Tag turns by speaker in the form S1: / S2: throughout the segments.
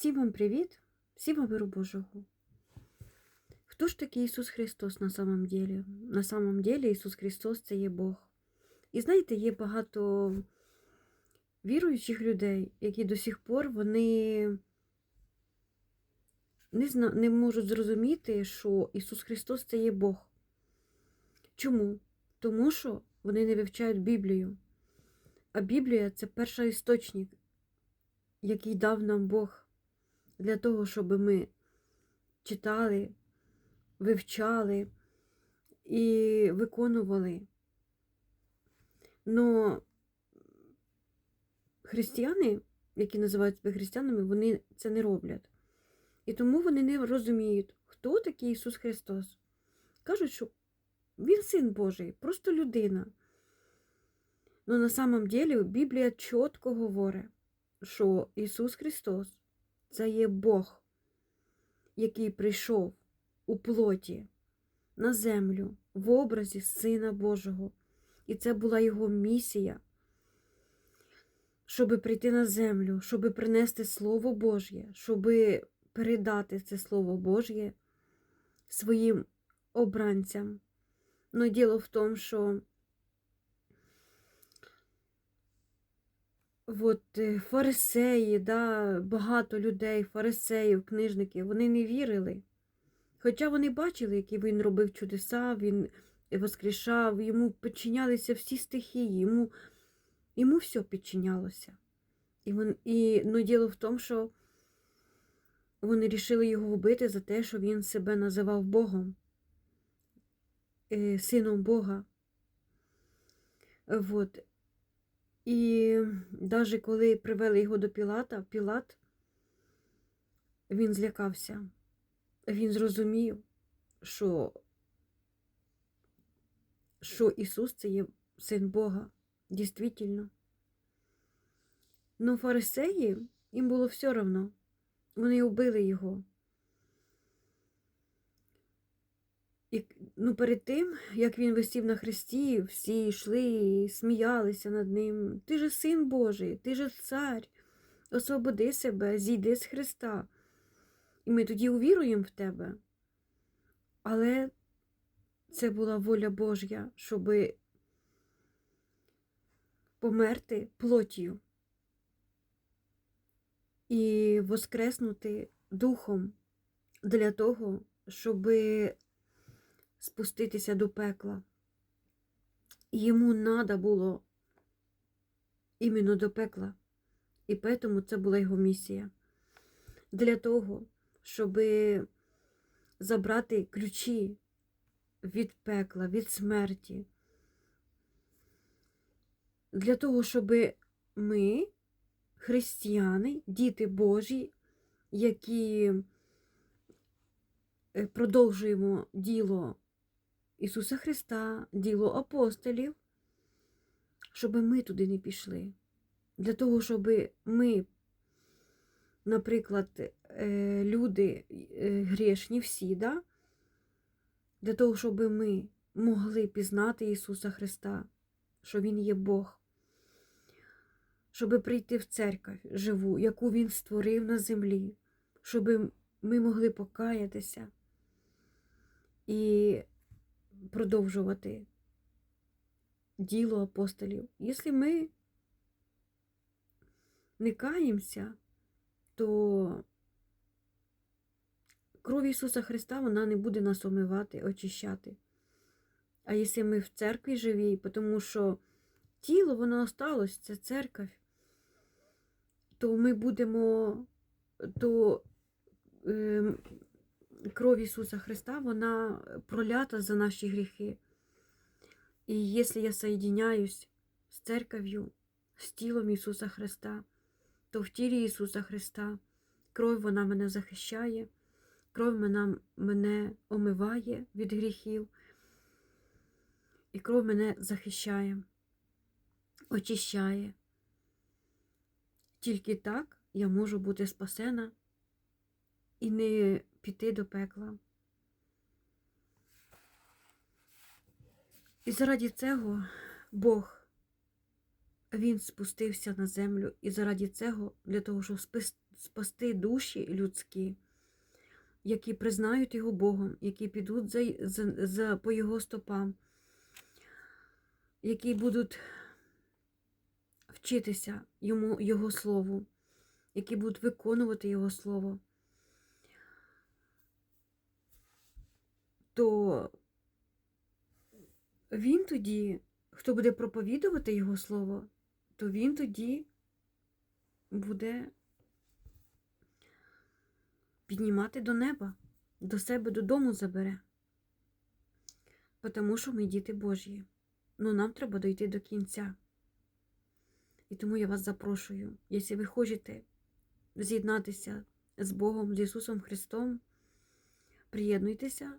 S1: Всім вам привіт, всім вам миру Божого. Хто ж такий Ісус Христос на самом деле? На самом деле Ісус Христос це є Бог. І знаєте, є багато віруючих людей, які до сих пор вони не, зна... не можуть зрозуміти, що Ісус Христос це є Бог. Чому? Тому що вони не вивчають Біблію. А Біблія це перший істочник, який дав нам Бог для того, щоб ми читали, вивчали і виконували. Но християни, які називають себе християнами, вони це не роблять. І тому вони не розуміють, хто такий Ісус Христос. Кажуть, що Він син Божий, просто людина. Но на самом деле Біблія чітко говорить, що Ісус Христос це є Бог, який прийшов у плоті на землю в образі Сина Божого. І це була Його місія, щоб прийти на землю, щоб принести Слово Божє, щоб передати це Слово Божє своїм обранцям. Но діло в тому, що от, е, фарисеї, да, багато людей, фарисеїв, книжників, вони не вірили. Хоча вони бачили, які він робив чудеса, він воскрешав, йому підчинялися всі стихії, йому, йому все підчинялося. І, він, і, ну, діло в тому, що вони рішили його вбити за те, що він себе називав Богом, е, сином Бога. Вот. І навіть коли привели його до Пілата, Пілат, він злякався. Він зрозумів, що, що Ісус це є син Бога, дійсно. Ну, фарисеї, їм було все одно. Вони вбили його. І ну, перед тим, як він висів на хресті, всі йшли і сміялися над ним. Ти же син Божий, ти же цар, освободи себе, зійди з Христа. І ми тоді увіруємо в тебе. Але це була воля Божя, щоб померти плоттю і воскреснути духом для того, щоби спуститися до пекла. Йому треба було іменно до пекла. І тому це була його місія. Для того, щоб забрати ключі від пекла, від смерті. Для того, щоб ми, християни, діти Божі, які е, продовжуємо діло Ісуса Христа, діло апостолів, щоб ми туди не пішли. Для того, щоб ми, наприклад, е, люди е, грішні всі, да? для того, щоб ми могли пізнати Ісуса Христа, що Він є Бог, щоб прийти в церкву живу, яку Він створив на землі, щоб ми могли покаятися і продовжувати діло апостолів. Якщо ми не каємося, то кров Ісуса Христа вона не буде нас омивати, очищати. А якщо ми в церкві живі, тому що тіло воно осталось, це церковь, то ми будемо, то е, кров Ісуса Христа, вона пролята за наші гріхи. І якщо я соєдиняюсь з церков'ю, з тілом Ісуса Христа, то в тілі Ісуса Христа кров вона мене захищає, кров мене, мене омиває від гріхів, і кров мене захищає, очищає. Тільки так я можу бути спасена і не піти до пекла. І заради цього Бог, Він спустився на землю, і заради цього, для того, щоб спасти душі людські, які признають його Богом, які підуть за, за, за, по його стопам, які будуть вчитися йому, Його Слову, які будуть виконувати Його Слово, то він тоді, хто буде проповідувати Його Слово, то він тоді буде піднімати до неба, до себе додому забере. Тому що ми діти Божі. Ну нам треба дойти до кінця. І тому я вас запрошую, якщо ви хочете з'єднатися з Богом, з Ісусом Христом, приєднуйтеся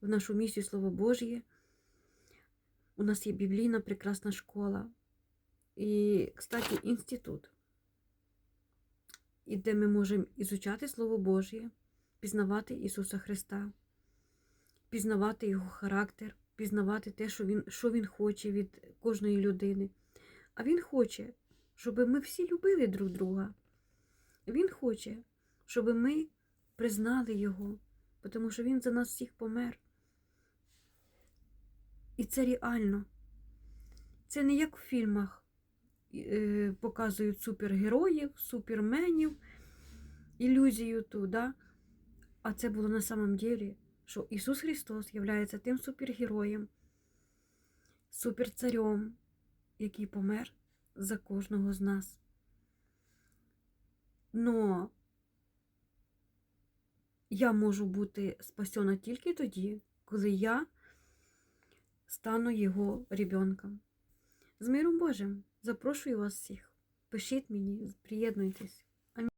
S1: в нашу місію Слово Божє. У нас є біблійна прекрасна школа. І, кстати, інститут, і де ми можемо ізучати Слово Божє, пізнавати Ісуса Христа, пізнавати Його характер, пізнавати те, що Він, що він хоче від кожної людини. А Він хоче, щоб ми всі любили друг друга. Він хоче, щоб ми признали Його, тому що Він за нас всіх помер. І це реально. Це не як в фільмах е, показують супергероїв, суперменів, ілюзію ту, да? а це було на самом деле, що Ісус Христос є тим супергероєм, суперцарем, який помер за кожного з нас. Но я можу бути спасена тільки тоді, коли я стану його ребенком. З миром Божим запрошую вас всіх. Пишіть мені, приєднуйтесь.